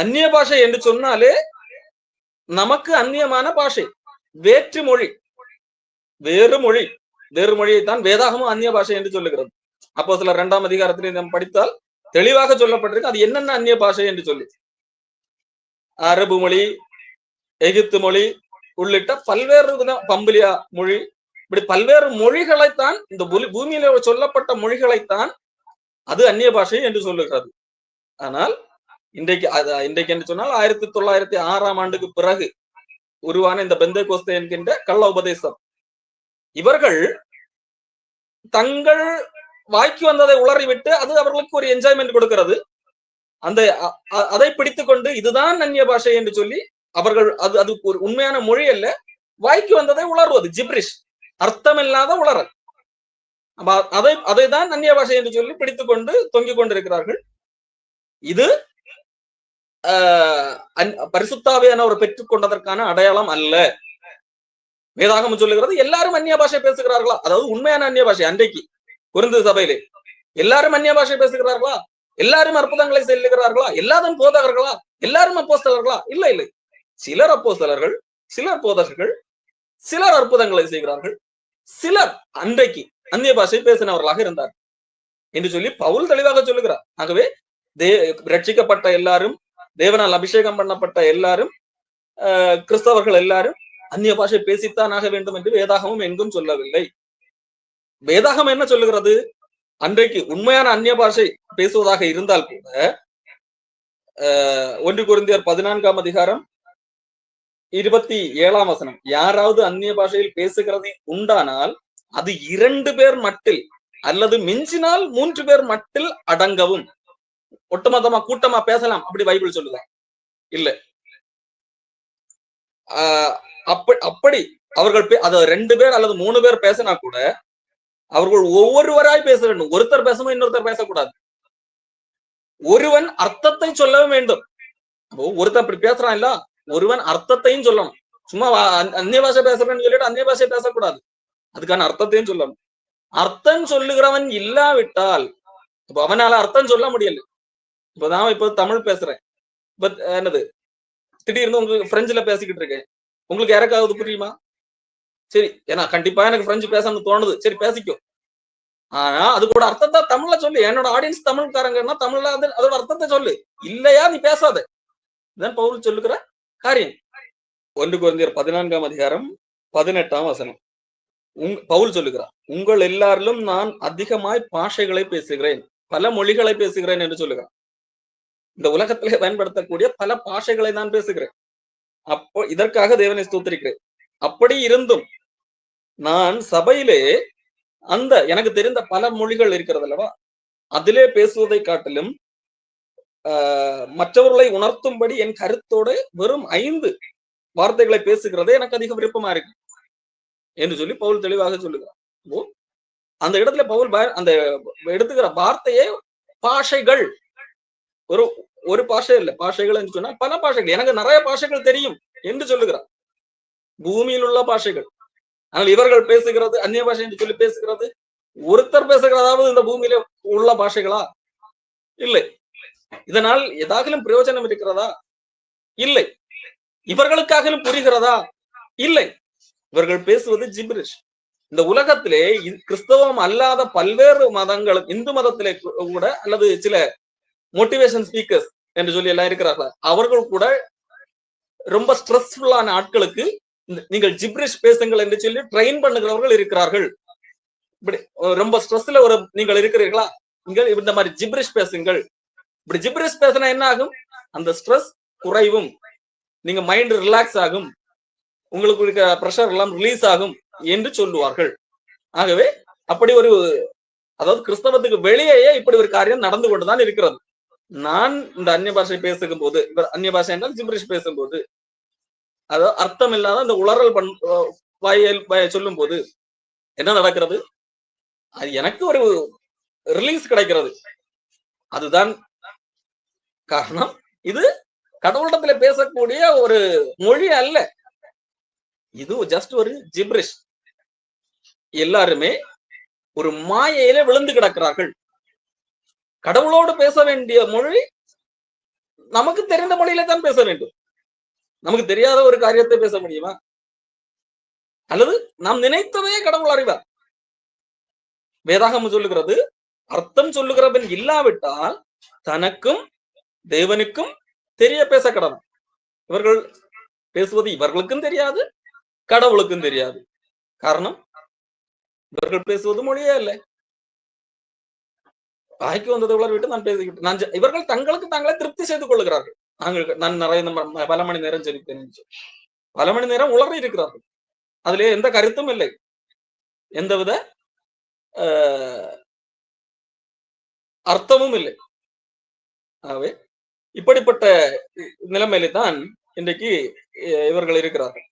அந்நிய பாஷை என்று சொன்னாலே நமக்கு அந்நியமான பாஷை வேற்று மொழி வேறு மொழி வேறு மொழியைத்தான் வேதாகமும் அந்நிய பாஷை என்று சொல்லுகிறது. அப்போ சில இரண்டாம் அதிகாரத்திலே நாம் படித்தால் தெளிவாக சொல்லப்பட்டிருக்கு அது என்னென்ன அந்நிய பாஷை என்று சொல்லி. அரபு மொழி எகிப்து மொழி உள்ளிட்ட பல்வேறு வித- பம்பிலியா மொழி இப்படி பல்வேறு மொழிகளைத்தான் இந்த பூமியில சொல்லப்பட்ட மொழிகளைத்தான் அது அந்நிய பாஷை என்று சொல்லுகிறது. ஆனால் இன்றைக்கு இன்றைக்கு என்று சொன்னால் ஆயிரத்தி தொள்ளாயிரத்தி ஆறாம் ஆண்டுக்கு பிறகு உருவான இந்த பெந்தை கோஸ்தே என்கின்ற கள்ள உபதேசம் இவர்கள் தங்கள் வாய்க்கு வந்ததை உளறிவிட்டு அது அவர்களுக்கு ஒரு என்ஜாய்மெண்ட் கொடுக்கிறது. அந்த அதை பிடித்துக் கொண்டு இதுதான் அந்நிய பாஷை என்று சொல்லி அவர்கள் அது அது ஒரு உண்மையான மொழி அல்ல வாய்க்கு வந்ததை உளறுவது ஜிப்ரிஷ். அர்த்தமில்லாத உளறல். அதை அதை தான் அந்நிய பாஷை என்று சொல்லி பிடித்துக் கொண்டு தொங்கிக் கொண்டிருக்கிறார்கள். இது பரிசுத்தாவியானவர் பெற்றுக் கொண்டதற்கான அடையாளம் அல்ல. வேதாகமம் சொல்லுகிறது எல்லாரும் அந்நிய பாஷை பேசுகிறார்களா? அதாவது உண்மையான அந்நிய பாஷை அன்றைக்கு குருந்து சபையிலே. எல்லாரும் அந்நிய பாஷை பேசுகிறார்களா? எல்லாரும் அற்புதங்களை செல்லுகிறார்களா எல்லாரும் போதகர்களா? எல்லாரும் அப்போஸ்தலர்களா? இல்ல இல்லை. சிலர் அப்போஸ்தலர்கள் சிலர் போதகர்கள் சிலர் அற்புதங்களை செய்கிறார்கள் சிலர் அன்றைக்கு அந்நிய பாஷை பேசினவர்களாக இருந்தார் என்று சொல்லி பவுல் தெளிவாக சொல்லுகிறார். ஆகவே தே ரட்சிக்கப்பட்ட எல்லாரும் தேவனால் அபிஷேகம் பண்ணப்பட்ட எல்லாரும் ஆஹ் கிறிஸ்தவர்கள் எல்லாரும் அந்நிய பாஷை பேசித்தான் ஆக வேண்டும் என்று வேதாகமும் எங்கும் சொல்லவில்லை. வேதாகம் என்ன சொல்லுகிறது? அன்றைக்கு உண்மையான அந்நிய பாஷை பேசுவதாக இருந்தால் கூட ஆஹ் ஒன்று குருந்தியர் பதினான்காம் அதிகாரம் இருபத்தி ஏழாம் வசனம். யாராவது அந்நிய பாஷையில் பேசுகிறது உண்டானால் அது இரண்டு பேர் மட்டில் அல்லது மிஞ்சினால் மூன்று பேர் மட்டில் அடங்கவும். ஒட்டுமொத்தமா கூட்டமா பேசலாம் அப்படி பைபிள் சொல்லுதான். இல்ல. ஆஹ் அப்படி அவர்கள் அது ரெண்டு பேர் அல்லது மூணு பேர் பேசினா கூட அவர்கள் ஒவ்வொருவராய் பேச வேண்டும். ஒருத்தர் பேசணும் இன்னொருத்தர் பேசக்கூடாது. ஒருவன் அர்த்தத்தை சொல்லவும் வேண்டும். அப்போ அப்படி பேசுறான் இல்ல ஒருவன் அர்த்தத்தையும் சொல்லணும். சும்மா அந்- அந்நிய பாஷை பேசுறேன்னு சொல்லிட்டு அந்நிய பாஷை பேசக்கூடாது. அதுக்கான அர்த்தத்தையும் சொல்லணும். அர்த்தம் சொல்லுகிறவன் இல்லாவிட்டால் இப்ப அவனால அர்த்தம் சொல்ல முடியல. இப்ப நான் இப்ப தமிழ் பேசுறேன். இப்ப என்னது? திடீர்னு உங்களுக்கு பிரெஞ்சுல பேசிக்கிட்டு இருக்கேன். உங்களுக்கு யாருக்காவது புரியுமா? சரி ஏன்னா கண்டிப்பா எனக்கு பிரெஞ்சு பேசணும்னு தோணுது. சரி பேசிக்கோ. ஆனா அது கூட அர்த்தத்தை தமிழ்ல சொல்லு. என்னோட ஆடியன்ஸ் தமிழ்காரங்கன்னா தமிழ்ல அது அதோட அர்த்தத்தை சொல்லு. இல்லையா நீ பேசாத. இதான் பவுல் சொல்லுகிற காரியம். ஒன்று குழந்தையர் பதினான்காம் அதிகாரம் பதினெட்டாம் வசனம். உங் பவுல் சொல்லுகிறார் உங்கள் எல்லாரிலும் நான் அதிகமாய் பாஷைகளை பேசுகிறேன். பல மொழிகளை பேசுகிறேன் என்று சொல்லுகிறான். இந்த உலகத்திலே பயன்படுத்தக்கூடிய பல பாஷைகளை நான் பேசுகிறேன். அப்போ இதற்காக தேவனை ஸ்தூத்திருக்கிறேன். அப்படி இருந்தும் நான் சபையிலே அந்த எனக்கு தெரிந்த பல மொழிகள் இருக்கிறது அல்லவா? அதிலே பேசுவதை காட்டிலும் ஆஹ் மற்றவர்களை உணர்த்தும்படி என் கருத்தோடு வெறும் ஐந்து வார்த்தைகளை பேசுகிறதே எனக்கு அதிக விருப்பமா இருக்கு. என்று சொல்லி பவுல் தெளிவாக சொல்லுகிறார். ஓ, அந்த இடத்துல பவுல் அந்த எடுத்துக்கிற வார்த்தையே பாஷைகள். ஒரு ஒரு பாஷை இல்ல. பாஷைகள் சொன்னா பல பாஷைகள். எனக்கு நிறைய பாஷைகள் தெரியும் என்று சொல்லுகிறார். பூமியில் உள்ள பாஷைகள். ஆனால் இவர்கள் பேசுகிறது அந்நிய பாஷை என்று சொல்லி பேசுகிறது. ஒருத்தர் பேசுகிறதாவது இந்த பூமியில உள்ள பாஷைகளா? இல்லை. இதனால் ஏதாகிலும் பிரயோஜனம் இருக்கிறதா? இல்லை. இவர்களுக்காகலும் புரிகிறதா? இல்லை. இவர்கள் பேசுவது ஜிப்ரிஷ். இந்த உலகத்திலே கிறிஸ்தவம் அல்லாத பல்வேறு மதங்களும் இந்து மதத்திலே கூட அல்லது சில மோட்டிவேஷன் ஸ்பீக்கர்ஸ் என்று சொல்லி எல்லாம் இருக்கிறார்களா? அவர்கள் கூட ரொம்ப ஸ்ட்ரெஸ்ஃபுல்லான ஆட்களுக்கு இந்த- நீங்கள் ஜிப்ரிஷ் பேசுங்கள் என்று சொல்லி ட்ரெயின் பண்ணுகிறவர்கள் இருக்கிறார்கள். இப்படி ரொம்ப ஸ்ட்ரெஸ்ல ஒரு நீங்கள் இருக்கிறீர்களா? நீங்கள் இந்த மாதிரி ஜிப்ரிஷ் பேசுங்கள். இப்படி ஜிப்ரிஷ் பேசினா என்ன ஆகும்? அந்த ஸ்ட்ரெஸ் குறைவும். நீங்க மைண்ட் ரிலாக்ஸ் ஆகும். உங்களுக்கு இருக்க ப்ரெஷர் எல்லாம் ரிலீஸ் ஆகும் என்று சொல்லுவார்கள். ஆகவே அப்படி ஒரு அதாவது கிறிஸ்தவத்துக்கு வெளியேயே இப்படி ஒரு காரியம் நடந்து கொண்டுதான் இருக்கிறது. நான் இந்த அந்நிய பாஷை பேசுகும் போது இப்ப அந்நிய பாஷை என்றால் ஜிம்ரிஷ் பேசும்போது அதாவது அர்த்தம் இல்லாத அந்த உளறல் பண் வாயில் சொல்லும் போது என்ன நடக்கிறது? அது எனக்கு ஒரு ரிலீஸ் கிடைக்கிறது. அதுதான் காரணம். இது கடவுளிடத்துல பேசக்கூடிய ஒரு மொழி அல்ல. இது ஜஸ்ட் ஒரு ஜிப்ரிஷ். எல்லாருமே ஒரு மாயையில விழுந்து கிடக்கிறார்கள். கடவுளோடு பேச வேண்டிய மொழி நமக்கு தெரிந்த மொழியில தான் பேச வேண்டும். நமக்கு தெரியாத ஒரு காரியத்தை பேச முடியுமா? அல்லது நாம் நினைத்ததையே கடவுள் அறிவார். வேதாகம் சொல்லுகிறது அர்த்தம் சொல்லுகிறவன் இல்லாவிட்டால் தனக்கும் தேவனுக்கும் தெரிய பேச கடவுள். இவர்கள் பேசுவது இவர்களுக்கும் தெரியாது கடவுளுக்கும் தெரியாது. காரணம் இவர்கள் பேசுவது மொழியே இல்லை வாய்க்கு வந்ததை விட்டு நான் பேசிக்கிட்டு நான் இவர்கள் தங்களுக்கு தாங்களே திருப்தி செய்து கொள்ளுகிறார்கள். நாங்கள் நான் நிறைய பல மணி நேரம் ஜெபித்தேன் பல மணி நேரம் உளறி இருக்கிறார்கள். அதிலே எந்த கருத்தும் இல்லை. எந்தவித அர்த்தமும் இல்லை. ஆகவே இப்படிப்பட்ட நிலைமையில தான் இன்றைக்கு இவர்கள் இருக்கிறார்கள்.